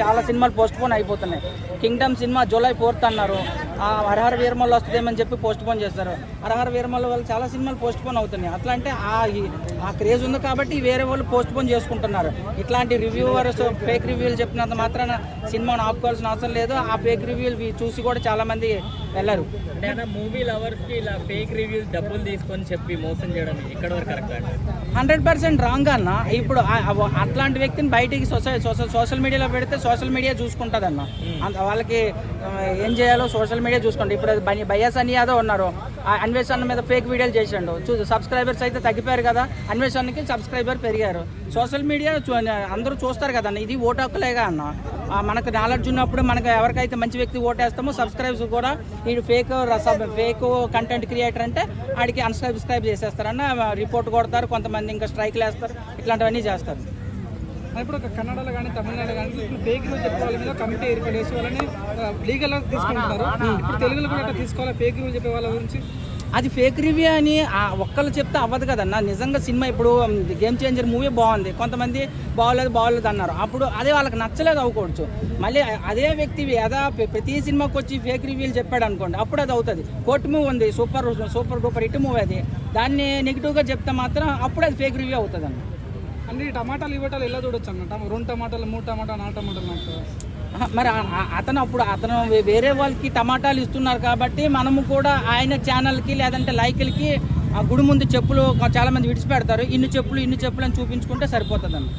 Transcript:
చాలా సినిమాలు postpone అయిపోతున్నాయి. కింగ్డమ్ సినిమా జూలై ఫోర్త్ అన్నారు. ఆ హరహర వీరమల్లు వస్తుందేమని చెప్పి పోస్ట్ పోన్ చేస్తారు. హరహర వీరమల్ వాళ్ళు చాలా సినిమాలు పోస్ట్ పోన్ అవుతున్నాయి. అట్లా అంటే ఆ ఆ క్రేజ్ ఉంది కాబట్టి వేరే వాళ్ళు పోస్ట్ పోన్ చేసుకుంటున్నారు. ఇట్లాంటి రివ్యూవర్స్ ఫేక్ రివ్యూలు చెప్పినంత మాత్రాన సినిమాను ఆపుకోవాల్సిన అవసరం లేదు. ఆ ఫేక్ రివ్యూలు చూసి కూడా చాలామంది వెళ్ళరు. అంటే మూవీ లవర్స్కి ఇలా ఫేక్ రివ్యూస్ డబ్బులు తీసుకొని చెప్పి మోసం చేయడం ఎక్కడ వరకు కరెక్ట్ హండ్రెడ్ పర్సెంట్ రాంగ్ అన్న. ఇప్పుడు అట్లాంటి వ్యక్తిని బయటికి సొసై సోషల్ సోషల్ మీడియాలో పెడితే సోషల్ మీడియా చూసుకుంటుంది అన్న వాళ్ళకి ఏం చేయాలో సోషల్ మీడియా చూసుకోండి. ఇప్పుడు అది బై- బయ్యాస్ అని యాదవ్ ఉన్నారు అన్వేషణ మీద ఫేక్ వీడియోలు చేసిండు. చూ సబ్స్క్రైబర్స్ అయితే తగ్గిపోయారు కదా. అన్వేషణకి సబ్స్క్రైబర్ పెరిగారు. సోషల్ మీడియా అందరూ చూస్తారు కదా అన్న ఇది ఓటు హక్కులేగా అన్న. మనకు నాలెడ్జ్ ఉన్నప్పుడు మనకు ఎవరికైతే మంచి వ్యక్తి ఓటేస్తామో సబ్స్క్రైబ్స్ కూడా ఈ ఫేక్ ఫేక్ కంటెంట్ క్రియేటర్ అంటే ఆడికి అన్సబ్స్క్రైబ్ చేసేస్తారన్న రిపోర్ట్ కొడతారు కొంతమంది ఇంకా స్ట్రైక్లు వేస్తారు ఇట్లాంటివన్నీ చేస్తారు. మరి ఇప్పుడు ఒక కన్నడలో కానీ తమిళనాడు కానీ ఇప్పుడు ఫేక్ న్యూస్ చెప్పే వాళ్ళ మీద కమిటీ ఏర్పాటు చేసి వాళ్ళని లీగల్ తీసుకుంటున్నారు. ఇప్పుడు తెలుగులో కూడా తీసుకోవాలి? ఫేక్ న్యూస్ చెప్పే వాళ్ళ గురించి? అది ఫేక్ రివ్యూ అని ఒక్కళ్ళు చెప్తే అవ్వదు కదన్న. నిజంగా సినిమా ఇప్పుడు గేమ్ చేంజర్ మూవీ బాగుంది. కొంతమంది బాగోలేదు బాగోలేదు అన్నారు. అప్పుడు అదే వాళ్ళకి నచ్చలేదు అవ్వకూడదు మళ్ళీ అదే వ్యక్తి యథా ప్రతి సినిమాకి వచ్చి ఫేక్ రివ్యూలు చెప్పాడు అనుకోండి అప్పుడు అది అవుతుంది. కోర్టు మూవీ ఉంది super super duper hit movie అది. దాన్ని నెగిటివ్గా చెప్తే మాత్రం అప్పుడు అది ఫేక్ రివ్యూ అవుతుంది అన్న అంటే టమాటాలు ఇవ్వటాలు ఎలా చూడొచ్చు అన్న? రెండు టమాటాలు మూడు టమాటాలు నాలుగు టమాటాలు నాకు మరి అతను అప్పుడు అతను వేరే వాళ్ళకి టమాటాలు ఇస్తున్నారు కాబట్టి మనము కూడా ఆయన ఛానల్కి లేదంటే లైకులకి ఆ గుడి ముందు చెప్పులు చాలా మంది విడిచిపెడతారు. ఇన్ని చెప్పులు ఇన్ని చెప్పులు అని చూపించుకుంటే సరిపోతుందండి